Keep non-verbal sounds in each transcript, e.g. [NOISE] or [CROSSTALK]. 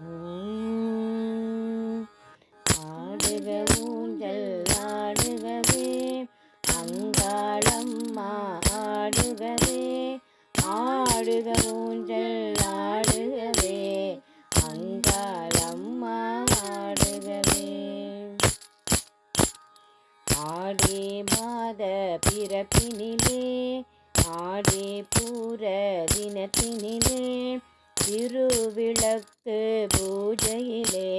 Oh. விளக்கு பூஜையிலே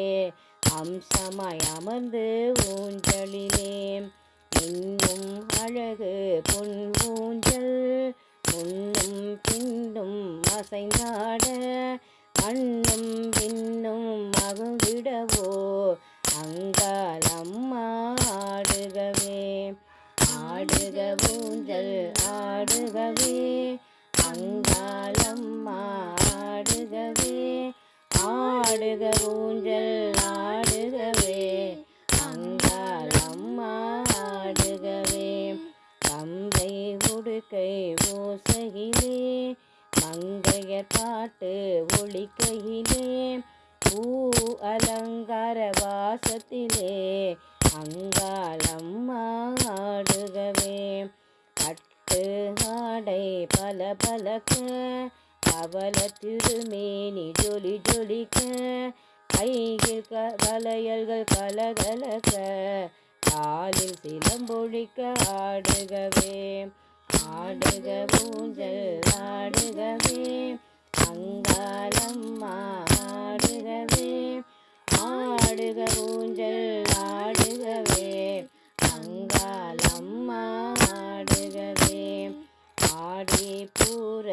அம்சமாய் அமர்ந்து ஊஞ்சலிலே இன்னும் அழகு பொன் ஊஞ்சல் முன்னும் பின்னும் அசைந்தாட அண்ணும் பின்னும் மகுவிடவோ அங்கால் அம்மா ஆடுகவே. ஆடுக ஊஞ்சல் ஆடுகவே அங்கால் ஆடுக ஊஞ்சல் ஆடுகவே அங்கால் அம்மா ஆடுகவே. தம்பை உடுக்கை ஓசையிலே மங்கையர் பாட்டு ஒழிக்கையிலே பூ அலங்கார வாசத்திலே அங்காளம்மா ஆடுகவே. பட்டு ஆடை பல பலக்க அவல திருமேனி ஜொலி ஜொலிக்க கையில் க வளையல்கள் கலகலக்க காலில் சிலம்பொழிக்க ஆடுகவே ஆடுக ஊஞ்சல் ஆடுகவே அங்காலம்மா ஆடுகவே ஆடுக ஊஞ்சல் ஆடுகவே அங்காலம்மா ஆடி பூர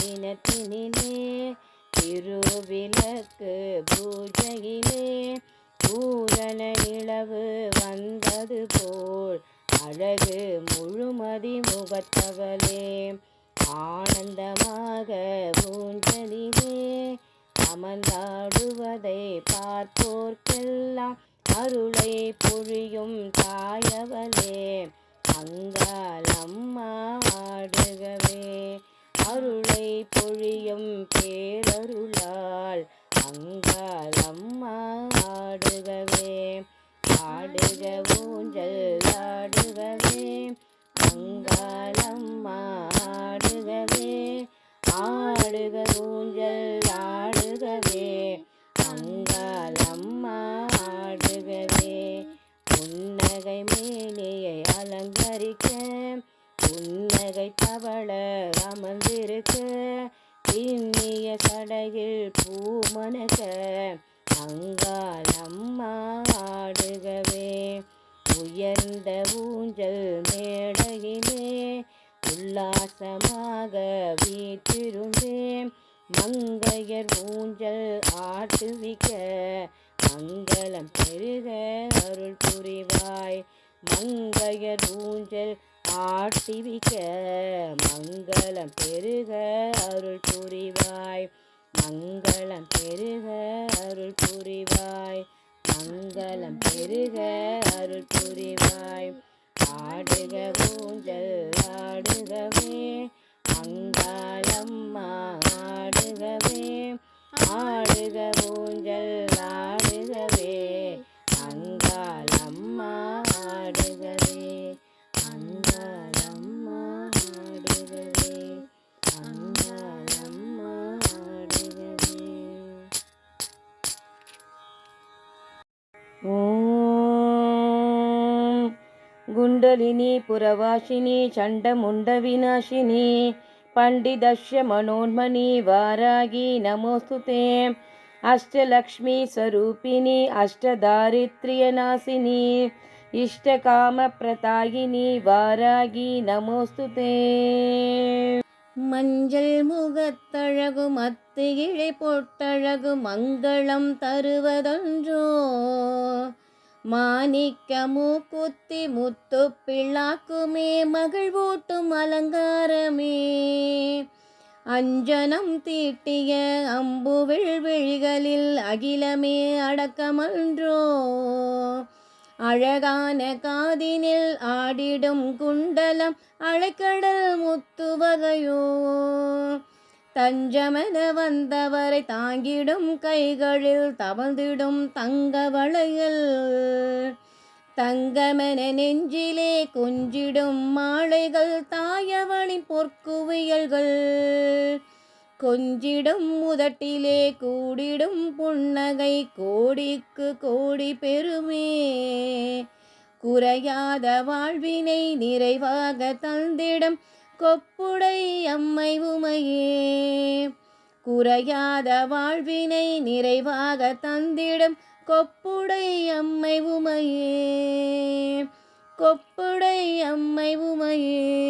தினத்தினிலே திருவிளக்கு பூஜையிலே பூரண நிலவு வந்தது போல் அழகு முழுமதி முகத்தவளே. ஆனந்தமாக ஊஞ்சலிலே அமர்ந்தாடுவதை பார்ப்போர்க்கெல்லாம் அருளை பொழியும் தாயவளே. அங்கால் ஆடுகவே அருளை பொழியும் பேரருளால் அங்கால் ஆடுகவே ஆடுக ஊஞ்சல் ஆடுகவே. அங்கால் ஆடுகவே ஆடுக ஊஞ்சல் ஆடுகவே. அங்கால் புன்னகை தவள அமர்ந்திருக்க பின்னிய சடையில் பூமணக்க அங்கால் அம்மா ஆடுகவே உயர்ந்த ஊஞ்சல் மேடையிலே உல்லாசமாக வீற்றிருந்தேன் மங்கையர் ஊஞ்சல் ஆட்டுவிக்க மங்களம் பெருக அருள் புரிவாய் மங்கையர் ஊஞ்சல் ஆட்டிவிக்க மங்களம் பெருக அருள் புரிவாய். மங்களம் பெருக அருள் புரிவாய். மங்களம் பெருக அருள் புரிவாய். ஆடுக ஊஞ்சல் ஆடுகவே. அங்காளம்மா ஆடுகவே. ஆடுக ஊஞ்சல் ஓம் குண்டலினி புரவாசினி சண்டமுண்ட விநாசினி பண்டிதஷ்ய மனோன்மணி வாராகி நமோஸ்துதே. அஷ்டலக்ஷ்மி ஸ்வரூபிணி அஷ்டதாரித்ரியநாசினி இஷ்டகாமப்பிரதாயினி வாராகி நமோஸ்துதே. மஞ்சள் முகத்தழகு மத்து பொட்டழகு மங்களம் தருவதொன்றோ? மாணிக்க மூக்குத்தி முத்து பிள்ளாக்குமே மகிழ்வூட்டும் அலங்காரமே. அஞ்சனம் தீட்டிய அம்புவிழ் விழிகளில் அகிலமே அடக்கமன்றோ? அழகான காதினில் ஆடிடும் குண்டலம் அழைக்கடல் முத்து வகையோ தஞ்சமென வந்தவரை தாங்கிடும் கைகளில் தவழ்ந்திடும் தங்க வளையல். தங்கமென நெஞ்சிலே கொஞ்சிடும் மாலைகள் தாயவனின் பொற்குவியல்கள். கொஞ்சிடும் முதட்டிலே கூடிடும் புன்னகை கோடிக்கு கோடி பெருமே. குறையாத வாழ்வினை நிறைவாக தந்திடம் கொப்புடை அம்மை உமையே. குறையாத வாழ்வினை நிறைவாக தந்திடம் கொப்புடை அம்மை உமையே. கொப்புடை அம்மை உமையே.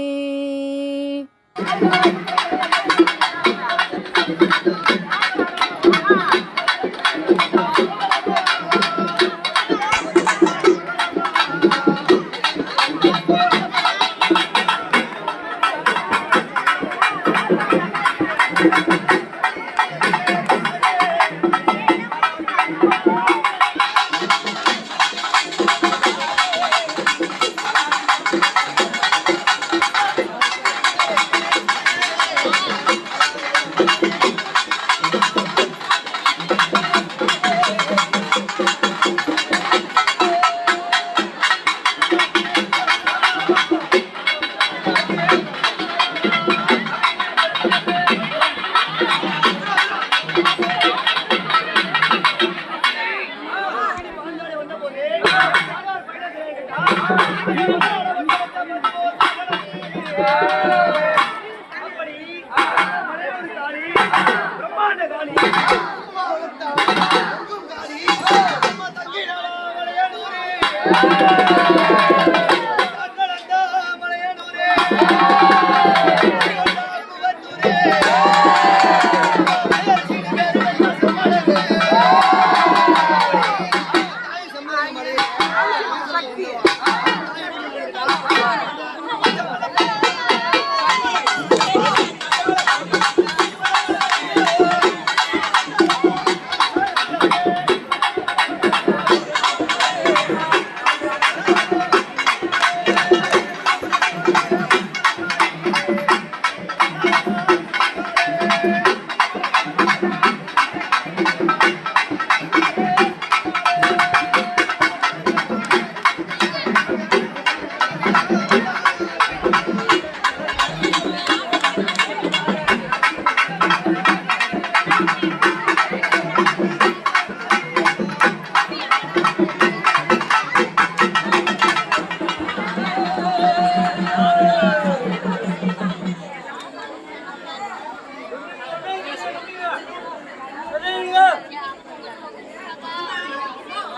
Thank [LAUGHS] you.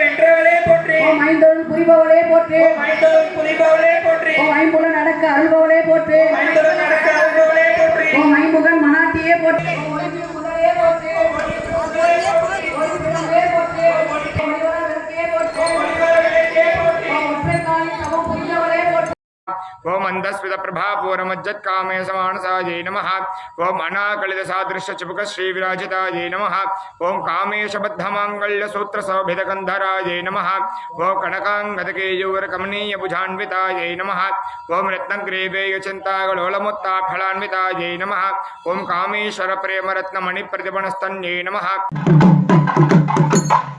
வென்றவளே போற்று. ஓம் ஐந்தொழில் புரிபவளே போற்று. ஓம் ஐம்புலன் அடக்க அருள்பவளே போற்று. ஓம் मंदस्मित प्रभापूरमज्जत काम सामसा जय नम। ओम अनाकलित सादृश चुपक श्रीविराजिता जय नम। ओं कामेशब्ध मंगल्य सूत्र सौभिधगंधरा जय नम। ओं कणकांगदकेजूर कमनीय भुजान्विता जय नम। ओं रत्नग्रीवेय चिंता गलोलमुत्ता फलान्विता जय नम। ओं कामेश्वर प्रेम रत्न मणिप्रतिपणस्तन्ये नम। Thank you.